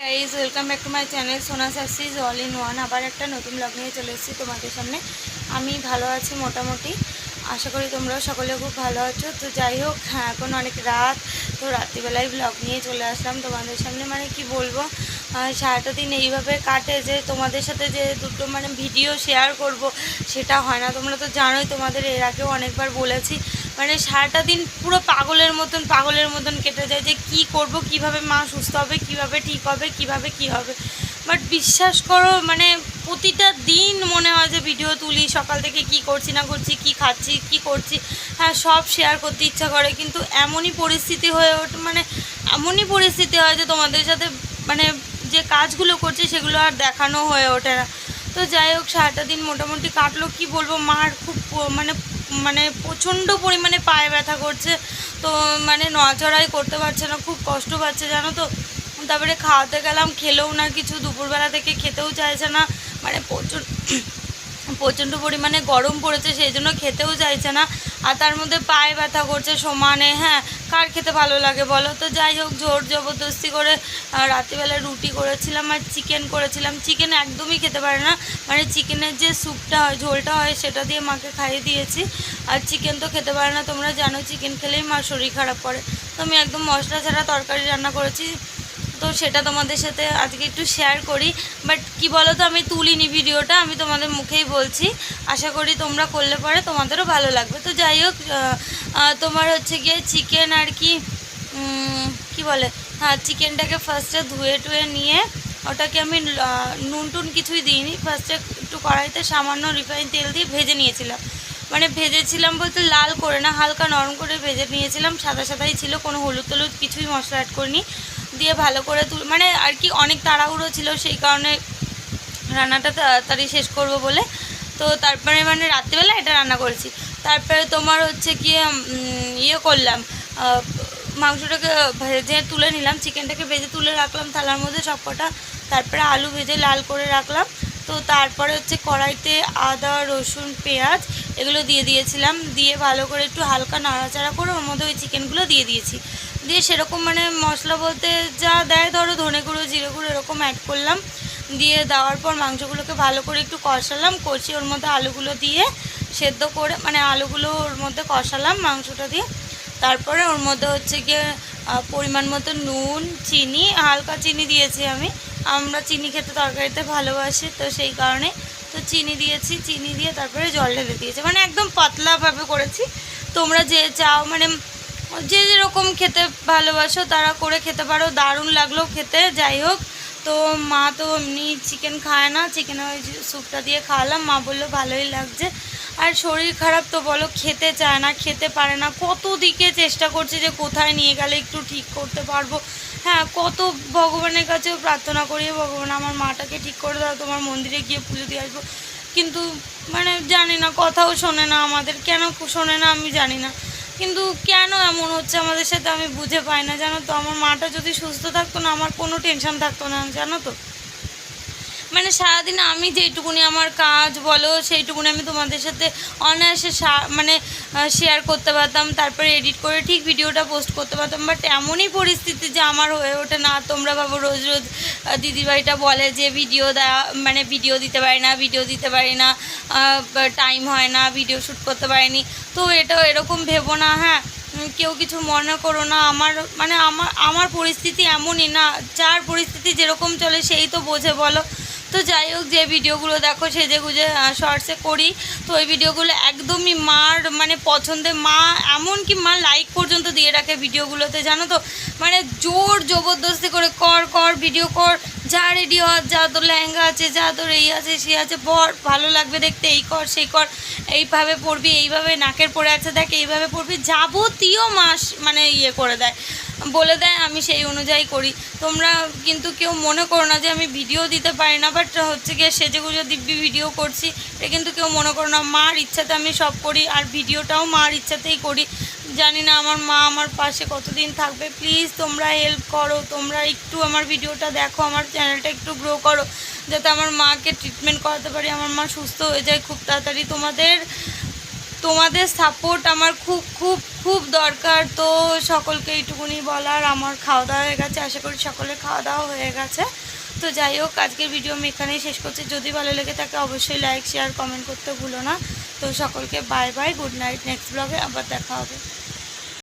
Guys welcome back to my channel সোনা সাসিজ all in one আবার একটা নতুন ব্লগ নিয়ে চলে এসেছি তোমাদের সামনে। আমি ভালো আছি মোটামুটি। আশা করি তোমরাও সকলে খুব ভালো আছো। তো যাই হোক হ্যাঁ এখন অনেক রাত। তো রাত্রিবেলায় ব্লগ নিয়ে চলে আসলাম তোমাদের সামনে। মানে কি বলব সারাটা দিন এইভাবে কাটে যে তোমাদের সাথে যে দুটো মানে ভিডিও শেয়ার করব, সেটা হয় না। তোমরা তো জানোই, তোমাদের এর আগেও অনেকবার বলেছি। মানে সারাটা দিন পুরো পাগলের মতন পাগলের মতন কেটে যায় যে কি করব, কীভাবে মা সুস্থ হবে, কীভাবে ঠিক হবে, কীভাবে কি হবে। বাট বিশ্বাস করো মানে প্রতিটা দিন মনে হয় যে ভিডিও তুলি, সকাল থেকে কি করছি না করছি, কি খাচ্ছি, কি করছি হ্যাঁ সব শেয়ার করতে ইচ্ছা করে। কিন্তু এমনই পরিস্থিতি হয়ে ওঠে মানে এমনই পরিস্থিতি হয় যে তোমাদের সাথে মানে যে কাজগুলো করছি সেগুলো আর দেখানো হয়ে ওঠে না। তো যাই হোক, সারাটা দিন মোটামুটি কাটলো, কি বলব, মার খুব মানে মানে প্রচণ্ড পরিমাণে পায়ে ব্যথা করছে। তো মানে নড়াচড়াই করতে পারছে না, খুব কষ্ট পাচ্ছে, জানো তো? তারপরে খাওয়াতে গেলাম, খেলেও না কিছু, দুপুরবেলা থেকে খেতেও চাইছে না। মানে প্রচুর, প্রচণ্ড পরিমাণে গরম পড়েছে, সেই জন্য খেতেও চাইছে না। আর তার মধ্যে পায়ে ব্যথা করছে সমানে হ্যাঁ কার খেতে ভালো লাগে বলো? তো যাই হোক, জোর জবরদস্তি করে রাত্রিবেলা রুটি করেছিলাম আর চিকেন করেছিলাম। চিকেন একদমই খেতে পারে না। মানে চিকেনের যে স্যুপটা হয়, ঝোলটা হয়, সেটা দিয়ে মাকে খাইয়ে দিয়েছি। আর চিকেন তো খেতে পারে না, তোমরা জানো চিকেন খেলেই মার শরীর খারাপ করে। তো আমি একদম মশলা ছাড়া তরকারি রান্না করেছি। তো সেটা তোমাদের সাথে আজকে একটু শেয়ার করি। বাট কি বলো তো আমি তুলিনি ভিডিওটা, আমি তোমাদের মুখেই বলছি। আশা করি তোমরা করলে পরে তোমাদেরও ভালো লাগবে। তো যাই হোক তোমার হচ্ছে গিয়ে চিকেন আর কি কি বলে হ্যাঁ চিকেনটাকে ফার্স্টে ধুয়ে টুয়ে নিয়ে, ওটাকে আমি নুন টুন কিছুই দিইনি। ফার্স্টে একটু কড়াইতে সামান্য রিফাইন তেল দিয়ে ভেজে নিয়েছিলাম। মানে ভেজেছিলাম বলতে লাল করে না, হালকা নরম করে ভেজে নিয়েছিলাম। সাদা সাদাই ছিল, কোনো হলুদ টলুদ কিছুই মশলা অ্যাড করিনি। দিয়ে ভালো করে তুল মানে আর কি অনেক তাড়াহুড়ো ছিল, সেই কারণে রান্নাটা তাড়াতাড়ি শেষ করব বলে। তো তারপরে মানে রাত্রিবেলা এটা রান্না করেছি। তারপরে তোমার হচ্ছে কি ইয়ে করলাম মাংসটাকে ভেজে তুলে নিলাম, চিকেনটাকে ভেজে তুলে রাখলাম, থালার মধ্যে সব কটা তারপরে আলু ভেজে লাল করে রাখলাম। তো তারপরে হচ্ছে কড়াইতে আদা, রসুন, পেঁয়াজ এগুলো দিয়ে দিয়েছিলাম। দিয়ে ভালো করে একটু হালকা নাড়াচাড়া করে ওর মধ্যে ওই চিকেনগুলো দিয়ে দিয়েছি। দিয়ে সেরকম মানে মশলা বলতে যা দেয় ধরো ধনে গুঁড়ো, জিরে গুঁড়ো এরকম অ্যাড করলাম। দিয়ে দেওয়ার পর মাংসগুলোকে ভালো করে একটু কষালাম, কষিয়ে ওর মধ্যে আলুগুলো দিয়ে সেদ্ধ করে মানে আলুগুলো ওর মধ্যে কষালাম মাংসটা দিয়ে। তারপরে ওর মধ্যে হচ্ছে গিয়ে পরিমাণ মতো নুন, চিনি, হালকা চিনি দিয়েছি আমি। আমরা চিনি খেতে তরকারিতে ভালোবাসি, তো সেই কারণে তো চিনি দিয়েছি, চিনি দিয়ে তারপরে জল ঢেলে দিয়েছি। মানে একদম পাতলাভাবে করেছি। তোমরা যে চাও মানে যে যেরকম খেতে ভালোবাসো তারা করে খেতে পারো, দারুণ লাগল খেতে, যাই হোক। তো মা তো এমনি চিকেন খায় না চিকেন ওই স্যুপটা দিয়ে খাওয়ালাম, মা বলল ভালোই লাগছে। আর শরীর খারাপ তো বলো, খেতে চায় না, খেতে পারে না। কত দিকে চেষ্টা করছে যে কোথায় নিয়ে গেলে একটু ঠিক করতে পারব। হ্যাঁ কত ভগবানের কাছে প্রার্থনা করি ভগবান আমার মাটাকে ঠিক করে দাও, তোমার মন্দিরে গিয়ে পুজো দিয়ে আসব। কিন্তু মানে জানি না, কথাও শোনে না, আমাদের কেন শোনে না আমি জানি না। কিন্তু কেন এমন হচ্ছে আমাদের সাথে আমি বুঝে পাই না, জানো তো? আমার মাটা যদি সুস্থ থাকতো না, আমার কোনো টেনশন থাকতো না, জানো তো? মানে সারাদিন আমি যেইটুকুনি আমার কাজ বলো, সেইটুকুনি আমি তোমাদের সাথে অনায়াসে মানে শেয়ার করতে পারতাম। তারপরে এডিট করে ঠিক ভিডিওটা পোস্ট করতে পারতাম। বাট এমনই পরিস্থিতি যে আমার হয়ে ওঠে না। তোমরা ভাবো রোজ রোজ দিদিভাইটা বলে যে ভিডিও দেওয়া মানে ভিডিও দিতে পারি না ভিডিও দিতে পারি না টাইম হয় না ভিডিও শ্যুট করতে পারিনি। তো এটাও এরকম ভেবো না হ্যাঁ। কেউ কিছু মনে করো না। আমার মানে আমার আমার পরিস্থিতি এমনই না। যার পরিস্থিতি যেরকম চলে, সেই তো বোঝে, বলো। তো যাই হোক, যে ভিডিওগুলো দেখো সেজে গুজে শর্টসে করি। তো ওই ভিডিওগুলো একদমই মার মানে পছন্দে মা, এমনকি মা লাইক পর্যন্ত দিয়ে রাখে ভিডিওগুলোতে, জানো তো? মানে জোর জবরদস্তি করে, কর কর ভিডিও কর, যা রেডি হ, যা তোর লেহেঙ্গা আছে, যা তোর এই আছে, সে আছে পর ভালো লাগবে দেখতে, এই কর, সেই কর, এইভাবে পড়বি এইভাবে নাকের পড়ে আছে, দেখ, এইভাবে পড়বি যাবতীয় মাস মানে ইয়ে করে দেয়। বলে দেয়, আমি সেই অনুযায়ী করি। তোমরা কিন্তু কেউ মনে করো না যে আমি ভিডিও দিতে পারি না বাট হচ্ছে গিয়ে সেজে গুজে দিব্যি ভিডিও করছি। এটা কিন্তু কেউ মনে করো না। মার ইচ্ছাতে আমি সব করি, আর ভিডিওটাও মার ইচ্ছাতেই করি। জানি না আমার মা আমার পাশে কতদিন থাকবে। প্লিজ তোমরা হেল্প করো, তোমরা একটু আমার ভিডিওটা দেখো, আমার চ্যানেলটা একটু গ্রো করো, যাতে আমার মাকে ট্রিটমেন্ট করাতে পারি। আমার মা সুস্থ হয়ে যায় খুব তাড়াতাড়ি। তোমাদের তোমাদের সাপোর্ট আমার খুব খুব খুব দরকার, তো সকলকে এইটুকুনি বলার। আমার খাওয়া দাওয়া হয়ে গেছে, আশা করি সকলের খাওয়া দাওয়া হয়ে গেছে। তো যাই হোক, আজকের ভিডিও আমি এখানেই শেষ করছি। যদি ভালো লেগে থাকে, অবশ্যই লাইক শেয়ার কমেন্ট করতে ভুলো না। তো সকলকে bye bye good night next ব্লগে আবার দেখা হবে।